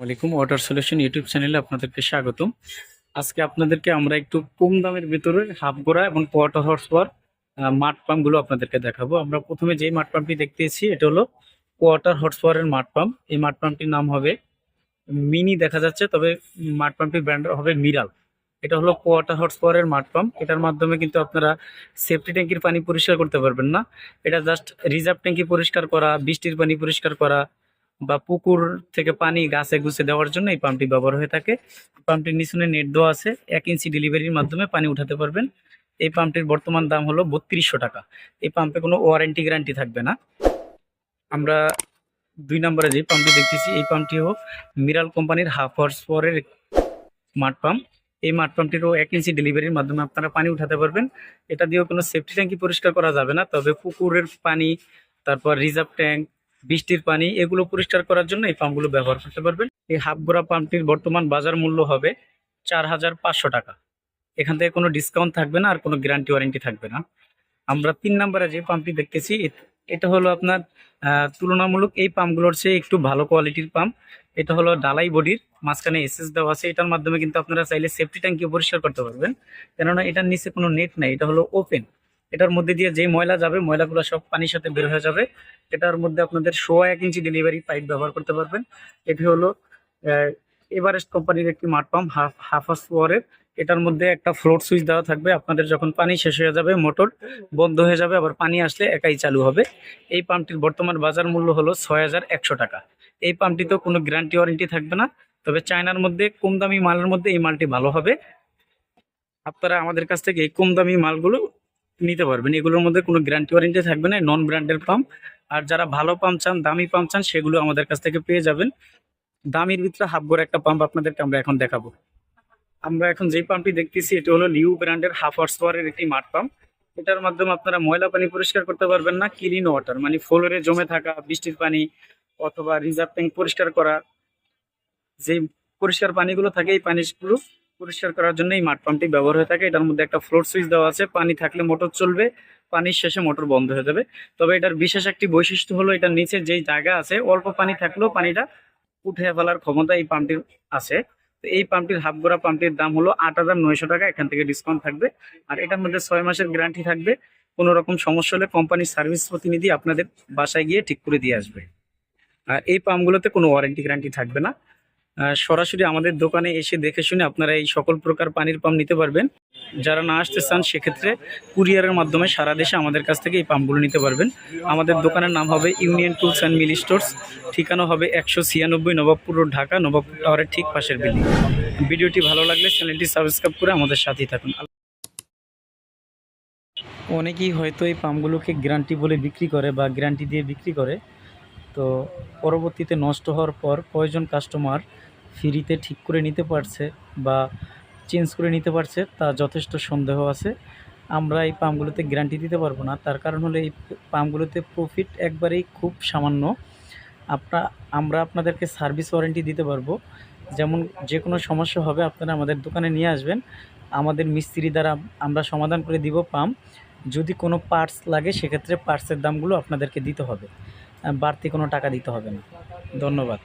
ওয়ালাইকুম water solution YouTube চ্যানেলে আপনাদেরকে স্বাগতম। আজকে আপনাদেরকে আমরা একটু কম দামের ভিতরে হাফ গোড়া এবং কোয়ার্টার হর্স পাওয়ার মাঠ পাম্পগুলো আপনাদেরকে দেখাবো। আমরা প্রথমে যেই মাঠ পাম্পটি দেখতেছি, এটা হলো কোয়ার্টার হর্স পাওয়ারের মাঠ পাম্প এই মাঠ পাম্পটির নাম হবে মিনি দেখা যাচ্ছে, তবে মাঠ পাম্পটির ব্র্যান্ড হবে মিরাল এটা হলো কোয়ার্টার হর্স পাওয়ারের মাঠ পাম্প এটার মাধ্যমে কিন্তু আপনারা সেফটি ট্যাঙ্কির পানি পরিষ্কার করতে পারবেন না। এটা জাস্ট রিজার্ভ ট্যাঙ্কি পরিষ্কার করা, বৃষ্টির পানি পরিষ্কার করা বা পুকুর থেকে পানি গাছে গুছে দেওয়ার জন্য এই পাম্পটি ব্যবহার হয়ে থাকে। পাম্পটির নিচনে নেট দেওয়া আছে, এক ইঞ্চি ডেলিভারির মাধ্যমে পানি উঠাতে পারবেন। এই পাম্পটির বর্তমান দাম হলো বত্রিশশো টাকা। এই পাম্পে কোনো ওয়ারেন্টি গ্যারান্টি থাকবে না। আমরা দুই নম্বরে যে পাম্পটি দেখতেছি, এই পাম্পটি হোক মিরাল কোম্পানির হাফ হর্স পরের মাঠ পাম্প। এই মাঠ পাম্পটিরও এক ইঞ্চি ডেলিভারির মাধ্যমে আপনারা পানি উঠাতে পারবেন। এটা দিয়েও কোনো সেফটি ট্যাঙ্কি পরিষ্কার করা যাবে না, তবে পুকুরের পানি, তারপর রিজার্ভ ট্যাঙ্ক বৃষ্টির পানি এগুলো পরিষ্কার করার জন্য এই পাম্পগুলো ব্যবহার করতে পারবেন। এই হাফ গোড়া পাম্পটির বর্তমান বাজার মূল্য হবে চার হাজার পাঁচশো টাকা। এখান থেকে কোনো ডিসকাউন্ট থাকবে না আর কোনো গ্যারান্টি ওয়ারেন্টি থাকবে না। আমরা তিন নম্বরে যে পাম্পটি দেখতেছি এটা হলো আপনার তুলনামূলক এই পাম্পগুলোর চেয়ে একটু ভালো কোয়ালিটির পাম্প। এটা হলো ডালাই বডির, মাঝখানে এসএস দেওয়া আছে। এটার মাধ্যমে কিন্তু আপনারা চাইলে সেফটি ট্যাঙ্কিও পরিষ্কার করতে পারবেন। কেননা এটার নিচে কোনো নেট নাই, এটা হলো ওপেন এটার মধ্যে দিয়ে যে ময়লা যাবে, ময়লাগুলো সব পানির সাথে বের হয়ে যাবে। এটার মধ্যে আপনাদের সোয়া এক ইঞ্চি ডেলিভারি পাইপ ব্যবহার করতে পারবেন। এটি হলো এভারেস্ট কোম্পানির একটি মাঠ পাম্প হাফ হাফাস ওয়ারের এটার মধ্যে একটা ফ্লোট সুইচ দেওয়া থাকবে। আপনাদের যখন পানি শেষ হয়ে যাবে মোটর বন্ধ হয়ে যাবে, আবার পানি আসলে একাই চালু হবে। এই পাম্পটির বর্তমান বাজার মূল্য হলো ছয় হাজার একশো টাকা। এই পাম্পটিতেও কোনো গ্যারান্টি ওয়ারেন্টি থাকবে না। তবে চায়নার মধ্যে কম দামি মালের মধ্যে এই মালটি ভালো হবে। আপনারা আমাদের কাছ থেকে এই কম দামি মালগুলো নিতে পারবেন। এগুলোর মধ্যে কোনো গ্যারান্টি ওয়ারেন্টি থাকবে না নন ব্র্যান্ডের পাম্প আর যারা ভালো পাম্প চান, দামি পাম্প চান, সেগুলো আমাদের কাছ থেকে পেয়ে যাবেন। দামির ভিতরে হাফ গড় একটা পাম্প আপনাদেরকে আমরা এখন দেখাবো। আমরা এখন যেই পাম্পটি দেখতেছি, এটি হলো লিউ ব্র্যান্ডের হাফ হর্স পাওয়ারের একটি মাঠ পাম্প এটার মাধ্যমে আপনারা ময়লা পানি পরিষ্কার করতে পারবেন না ক্লিন ওয়াটার মানে ফ্লোরে জমে থাকা বৃষ্টির পানি অথবা রিজার্ভ ট্যাঙ্ক পরিষ্কার করা। যে পরিষ্কার পানিগুলো থাকে, এই পানিগুলো পরিষ্কার করার জন্য এই মাঠ পাম্পটি ব্যবহার হয়ে থাকে। এটার মধ্যে একটা ফ্লোর সুইচ দেওয়া আছে। পানি থাকলে মোটর চলবে, পানির শেষে মোটর বন্ধ হয়ে যাবে। তবে এটার বিশেষ একটি বৈশিষ্ট্য হলো, এটার নিচে যেই জায়গা আছে, অল্প পানি থাকলেও পানিটা উঠে ফেলার ক্ষমতা এই পাম্পটির আছে। তো এই পাম্পটির হাফ গোড়া পাম্পটির দাম হলো আট হাজার নয়শো টাকা। এখান থেকে ডিসকাউন্ট থাকবে। আর এটার মধ্যে ছয় মাসের গ্যারান্টি থাকবে। কোনো রকম সমস্যা হলে কোম্পানির সার্ভিস প্রতিনিধি আপনাদের বাসায় গিয়ে ঠিক করে দিয়ে আসবে। আর এই পাম্পগুলোতে কোনো ওয়ারেন্টি গ্যারান্টি থাকবে না। সরাসরি আমাদের দোকানে এসে দেখে শুনে আপনারা এই সকল প্রকার পানির পাম্প নিতে পারবেন। যারা না আসতে চান, সেক্ষেত্রে কুরিয়ারের মাধ্যমে সারা দেশে আমাদের কাছ থেকে এই পাম্পগুলো নিতে পারবেন। আমাদের দোকানের নাম হবে union tools and Mili stores. ঠিকানা হবে একশো ছিয়ানব্বই নবাবপুর রোড, ঢাকা, নবাবপুর টাওয়ারের ঠিক পাশের বিল্ডিং। ভিডিওটি ভালো লাগলে চ্যানেলটি সাবস্ক্রাইব করে আমাদের সাথেই থাকুন। অনেকেই হয়তো এই পাম্পগুলোকে গ্যারান্টি বলে বিক্রি করে বা গ্যারান্টি দিয়ে বিক্রি করে। তো পরবর্তীতে নষ্ট হওয়ার পর কয়জন কাস্টমার ফ্রিতে ঠিক করে নিতে পারছে বা চেঞ্জ করে নিতে পারছে, তা যথেষ্ট সন্দেহ আছে। আমরা এই পাম্পগুলোতে গ্যারান্টি দিতে পারব না। তার কারণ হলো এই পাম্পগুলোতে প্রফিট একবারেই খুব সামান্য। আপনা, আমরা আপনাদেরকে সার্ভিস ওয়ারেন্টি দিতে পারব। যেমন যে কোনো সমস্যা হবে, আপনারা আমাদের দোকানে নিয়ে আসবেন। আমাদের মিস্ত্রি দ্বারা আমরা সমাধান করে দিব পাম্প। যদি কোনো পার্টস লাগে, সেক্ষেত্রে পার্টসের দামগুলো আপনাদেরকে দিতে হবে। বাড়তি কোনো টাকা দিতে হবে না। ধন্যবাদ।